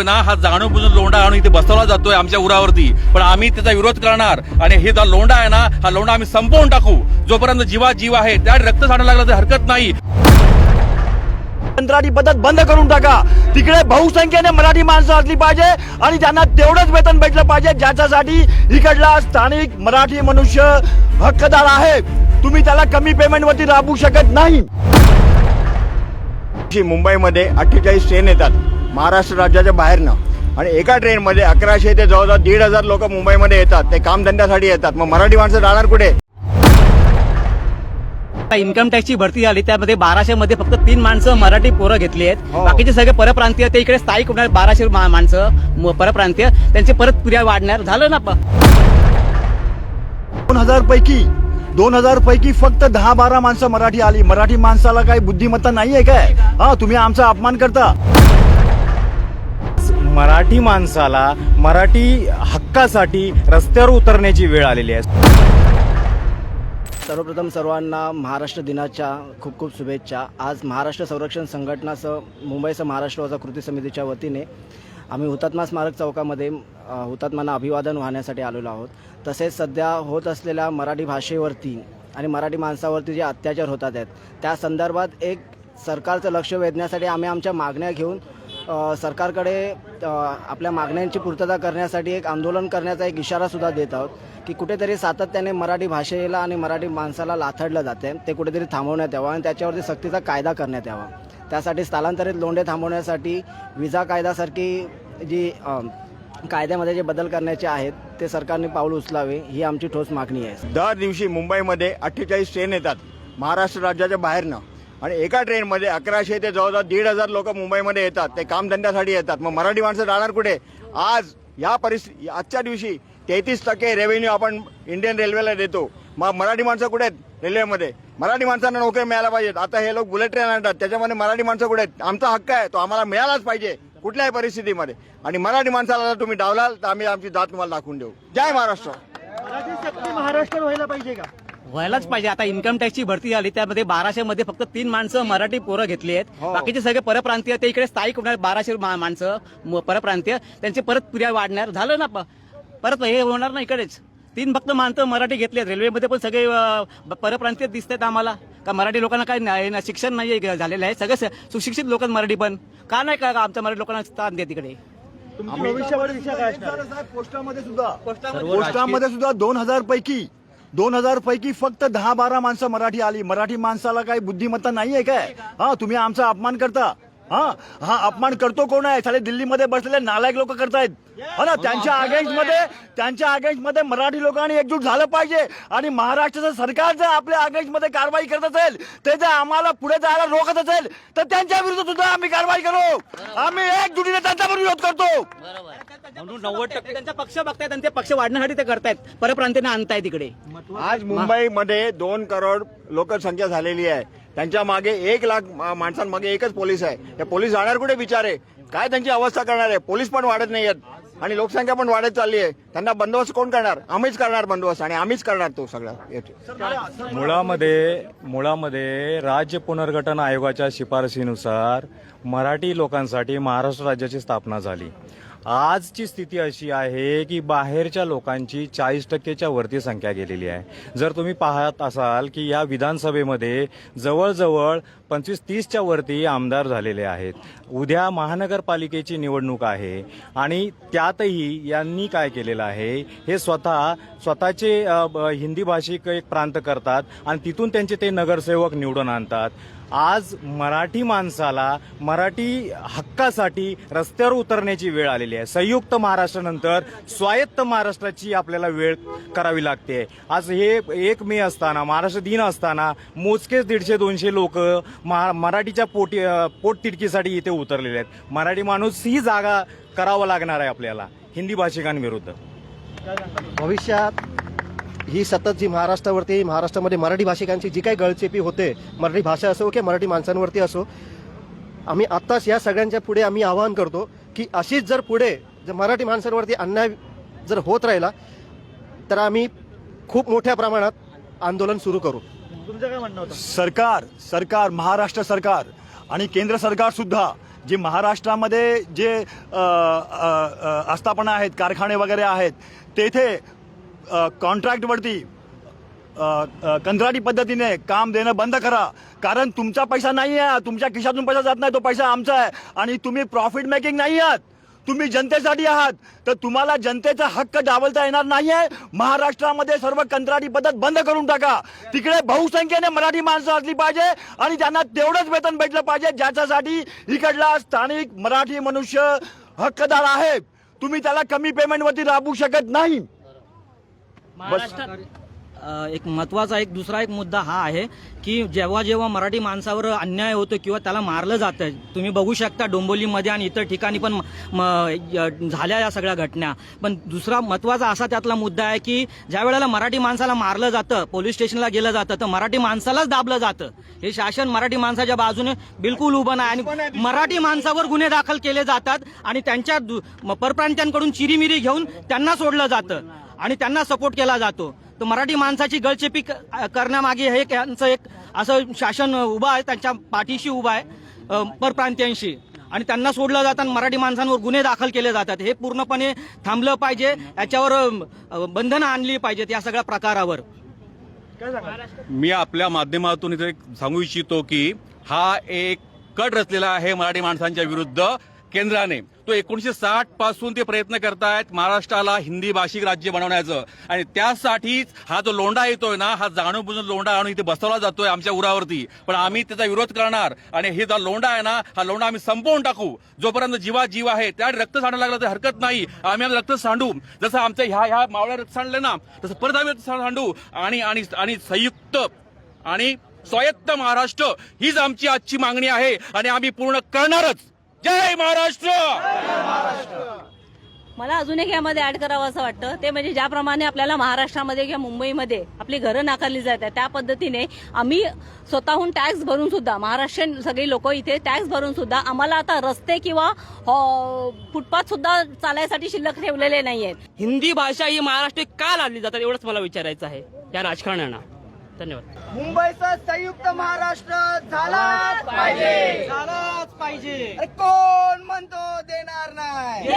जातोय ना हा जाणून बुजून लोंढा आणून इथे बसवला जातोय आमच्या उरावरती. पण आम्ही त्याचा विरोध करणार आणि हे जो लोंढा आहे ना हा लोंढा आम्ही संपवून टाकू. जोपर्यंत जीवा जीव आहे त्या रक्त साठायला लागलं तर हरकत नाही. कंत्राटी पद्धत बंद करून टाका. तिकडे बहुसंख्येने मराठी माणसं असली पाहिजे आणि त्यांना तेवढंच वेतन भेटलं पाहिजे ज्याच्यासाठी इकडला स्थानिक मराठी मनुष्य हक्कदार आहे. तुम्ही त्याला कमी पेमेंटवरती राबवू शकत नाही. मुंबईमध्ये अठ्ठेचाळीस ट्रेन येतात. महाराष्ट्र राज्याच्या बाहेरनं. आणि एका ट्रेनमध्ये अकराशे ते जवळजवळ दीड हजार लोक मुंबईमध्ये येतात. ते कामधंद्यासाठी येतात. मग मराठी माणसं राहणार कुठे? इन्कम टॅक्सची भरती झाली त्यामध्ये बाराशे मध्ये फक्त तीन माणसं मराठी पोरं घेतली आहेत. हो. बाकीचे सगळे परप्रांतीय ते इकडे स्थायिक होणार बाराशे माणसं परप्रांतीय. त्यांची परत पुऱ्या वाढणार. झालं ना दोन हजार पैकी दोन हजार पैकी फक्त दहा बारा माणसं मराठी आली. मराठी माणसाला काही बुद्धिमत्ता नाहीये काय? हा तुम्ही आमचा अपमान करता. मराठी माणसाला मराठी हक्कासाठी रस्त्यावर उतरण्याची वेळ आलेली आहे. सर्वप्रथम सर्वांना महाराष्ट्र दिनाच्या खूप खूप शुभेच्छा. आज महाराष्ट्र संरक्षण संघटनासह मुंबईसह महाराष्ट्र वजा कृती समितीच्या वतीने आम्ही हुतात्मा स्मारक चौकामध्ये हुतात्म्यांना अभिवादन वाहण्यासाठी आलेलो आहोत. तसेच सध्या होत असलेल्या मराठी भाषेवरती आणि मराठी माणसावरती जे अत्याचार होतात आहेत त्या संदर्भात एक सरकारचं लक्ष वेधण्यासाठी आम्ही आमच्या मागण्या घेऊन सरकारकडे आपल्या मागण्यांची पूर्तता करण्यासाठी एक आंदोलन करण्याचा एक इशारासुद्धा देत आहोत की कुठेतरी सातत्याने मराठी भाषेला आणि मराठी माणसाला लाथडलं जाते ते कुठेतरी थांबवण्यात यावं आणि त्याच्यावरती सक्तीचा कायदा करण्यात यावा. त्यासाठी स्थलांतरित लोंढे थांबवण्यासाठी विजा कायद्यासारखी जी कायद्यामध्ये जे बदल करण्याचे आहेत ते सरकारने पाऊल उचलावे ही आमची ठोस मागणी आहे. दर दिवशी मुंबईमध्ये अठ्ठेचाळीस ट्रेन येतात महाराष्ट्र राज्याच्या बाहेरनं. आणि एका ट्रेनमध्ये अकराशे ते जवळजवळ दीड हजार लोक मुंबईमध्ये येतात. ते कामधंद्यासाठी येतात. मग मराठी माणसं जाणार कुठे? आज या परिस्थिती आजच्या दिवशी तेहतीस टक्के रेव्हेन्यू आपण इंडियन रेल्वेला देतो. मग मराठी माणसं कुठे आहेत रेल्वेमध्ये मराठी माणसांना नोकरी मिळायला पाहिजेत. आता हे लोक बुलेट ट्रेन आणतात. त्याच्यामध्ये मराठी माणसं कुठे आहेत? आमचा हक्क आहे. तो आम्हाला मिळालाच पाहिजे कुठल्याही परिस्थितीमध्ये. आणि मराठी माणसाला जर तुम्ही डावलाल तर आम्ही आमची जात तुम्हाला दाखवून देऊ. जय महाराष्ट्र. महाराष्ट्र व्हायला पाहिजे का? व्हायलाच पाहिजे. आता इन्कम टॅक्सची भरती झाली त्यामध्ये बाराशे मध्ये फक्त तीन माणसं मराठी पोरं घेतली आहेत. हो. बाकीचे सगळे परप्रांतीय ते इकडे स्थायिक होणार बाराशे माणसं परप्रांतीय. त्यांची परत पुऱ्या वाढणार. झालं ना प- परत हे होणार ना इकडेच. तीन फक्त माणसं मराठी घेतली आहेत. रेल्वेमध्ये पण सगळे परप्रांतीय दिसत आहेत आम्हाला. का मराठी लोकांना काही नाही- ना- शिक्षण नाही झालेलं आहे. सगळे सुशिक्षित लोक मराठी पण. का नाही का आमच्या मराठी लोकांना स्थान देत तिकडे? पोस्टामध्ये सुद्धा. पोस्टामध्ये सुद्धा दोन हजार पैकी दोन हजार पैकी फक्त दहा बारा माणसं मराठी आली. मराठी माणसाला काही बुद्धिमत्ता नाहीये काय? हा तुम्ही आमचा अपमान करता. हा हा अपमान करतो कोण आहे? साडे दिल्लीमध्ये बसलेले नालायक लोक करतायत. हो ना त्यांच्या अगेन्स्टमध्ये त्यांच्या अगेन्स्टमध्ये मराठी लोकांनी एकजूट झालं पाहिजे. आणि महाराष्ट्राचं सरकार जर आपल्या अगेन्स्टमध्ये कारवाई करत असेल ते जर आम्हाला पुढे जायला रोखत असेल तर त्यांच्या विरुद्ध सुद्धा आम्ही कारवाई करू. आम्ही एकजुटीने त्यांचा विरोध करतो. म्हणून नव्वद टक्के त्यांचा पक्ष बघतायत आणि ते पक्ष वाढण्यासाठी ते करतायत. परप्रांतीयांना आणताय तिकडे आज मुंबईमध्ये दोन करोड लोकसंख्या झालेली आहे. त्यांच्या मागे एक लाख माणसांमागे एकच पोलीस आहे. हे पोलीस जाणार कुठे बिचारे? काय त्यांची अवस्था करणार आहे? पोलीस पण वाढत नाही आहेत आणि लोकसंख्या पण वाढत चालली आहे. त्यांना बंदोबस्त कोण करणार? आम्हीच करणार बंदोबस्त आणि आम्हीच करणार तो सगळा मुळामध्ये मुळामध्ये राज्य पुनर्गठन आयोगाच्या शिफारसीनुसार मराठी लोकांसाठी महाराष्ट्र राज्याची स्थापना झाली. आजची स्थिती अशी आहे की बाहेरच्या लोकांची चाळीस टक्केच्या वरती संख्या गेलेली आहे. जर तुम्ही पाहत असाल की या विधानसभेमध्ये जवळजवळ पंचवीस तीसच्या वरती आमदार झालेले आहेत. उद्या महानगरपालिकेची निवडणूक आहे आणि त्यातही यांनी काय केलेलं आहे हे स्वतः स्वतःचे हिंदी भाषिक एक प्रांत करतात आणि तिथून त्यांचे ते नगरसेवक निवडून आणतात. आज मराठी माणसाला मराठी हक्कासाठी रस्त्यावर उतरण्याची वेळ आलेली आहे. संयुक्त महाराष्ट्रानंतर स्वायत्त महाराष्ट्राची आपल्याला वेळ करावी लागते. आज हे एक मे असताना महाराष्ट्र दिन असताना मोजकेच दीडशे दोनशे लोक मराठीच्या पोटी पोटतिडकीसाठी इथे उतरलेले आहेत. मराठी माणूस ही जागा करावं लागणार आहे आपल्याला हिंदी भाषिकांविरुद्ध. भविष्यात ही सतत जी महाराष्ट्रावरती महाराष्ट्रामध्ये मराठी भाषिकांची जी काही गळचेपी होते मराठी भाषा असो की मराठी माणसांवरती असो आम्ही आत्ताच या सगळ्यांच्या पुढे आम्ही आवाहन करतो की अशीच जर पुढे जर मराठी माणसांवरती अन्याय जर होत राहिला तर आम्ही खूप मोठ्या प्रमाणात आंदोलन सुरू करू. सरकार सरकार महाराष्ट्र सरकार आणि केंद्र सरकार सुद्धा जे महाराष्ट्रामध्ये जे आस्थापना आहेत कारखाने वगैरे आहेत तेथे कॉन्ट्रॅक्टवरती कंत्राटी पद्धतीने काम देणं बंद करा. कारण तुमचा पैसा नाही आहे तुमच्या खिशातून पैसा जात नाही तो पैसा आमचा आहे. आणि तुम्ही प्रॉफिट मेकिंग नाही आहात. तुम्ही जनतेसाठी आहात. तर तुम्हाला जनतेचा हक्क डावलता येणार नाही आहे महाराष्ट्रामध्ये सर्व कंत्राटी पद्धत बंद करून टाका. तिकडे बहुसंख्येने मराठी माणसं असली पाहिजे आणि त्यांना तेवढंच वेतन भेटलं पाहिजे ज्याच्यासाठी इकडला स्थानिक मराठी मनुष्य हक्कदार आहे तुम्ही त्याला कमी पेमेंटवरती राबवू शकत नाही. महाराष्ट्रात एक महत्त्वाचा एक दुसरा एक मुद्दा हा आहे की जेव्हा जेव्हा मराठी माणसावर अन्याय होतो किंवा त्याला मारलं जातं तुम्ही बघू शकता डोंबोलीमध्ये आणि इतर ठिकाणी पण झाल्या या सगळ्या घटना. पण दुसरा महत्त्वाचा असा त्यातला मुद्दा आहे की ज्या वेळेला मराठी माणसाला मारलं जातं पोलीस स्टेशनला गेलं जातं तर मराठी माणसालाच दाबलं जातं. हे शासन मराठी माणसाच्या बाजूने बिलकुल उभं नाही आणि मराठी माणसावर गुन्हे दाखल केले जातात आणि त्यांच्या परप्रांत्यांकडून चिरीमिरी घेऊन त्यांना सोडलं जातं. आणि त्यांना सपोर्ट केला जातो. तर मराठी माणसाची गळचेपी क- करण्यामागे हे एक यांचं एक असं शासन उभं आहे त्यांच्या पाठीशी उभं आहे परप्रांतीयांशी. आणि त्यांना सोडलं जातं आणि मराठी माणसांवर गुन्हे दाखल केले जातात. हे पूर्णपणे थांबलं पाहिजे याच्यावर बंधनं आणली पाहिजेत या सगळ्या प्रकारावर. मी आपल्या माध्यमातून इथे एक सांगू इच्छितो की हा एक कट रचलेला आहे मराठी माणसांच्या विरुद्ध. केंद्राने. तो एकोणीशे साठपासून ते प्रयत्न करतायत महाराष्ट्राला हिंदी भाषिक राज्य बनवण्याचं. आणि त्यासाठीच हा जो लोंडा येतोय ना हा जाणून बुजून लोंडा आणून इथे बसवला जातोय आमच्या उरावरती. पण आम्ही त्याचा विरोध करणार. आणि हे जो लोंडा आहे ना हा लोंडा आम्ही संपवून टाकू. जोपर्यंत जीवा जीव आहे त्या रक्त सांडायला लागलं तर हरकत नाही. आम्ही आम्ही रक्त सांडू. जसं आमच्या ह्या ह्या मावळ्या रक्त सांडले ना तसं परत आम्ही रक्त सांडू. आणि आणि आणि संयुक्त आणि स्वायत्त महाराष्ट्र हीच आमची आजची मागणी आहे. आणि आम्ही पूर्ण करणारच. जय महाराष्ट्र! मला अजून एक यामध्ये ऍड करावं असं वाटतं. ते म्हणजे ज्याप्रमाणे आपल्याला महाराष्ट्रामध्ये किंवा मुंबईमध्ये आपली घरं नाकारली जातात त्या पद्धतीने आम्ही स्वतःहून टॅक्स भरून सुद्धा महाराष्ट्रीयन सगळी लोक इथे टॅक्स भरून सुद्धा आम्हाला आता रस्ते किंवा अ, फुटपाथ सुद्धा चालायसाठी शिल्लक ठेवलेले नाही आहेत हिंदी भाषा ही महाराष्ट्रात का लादली जातात एवढंच मला विचारायचं आहे या राजकारण्यांना धन्यवाद. मुंबईचा संयुक्त महाराष्ट्र झालाच पाहिजे. कोण म्हणतो देणार नाही.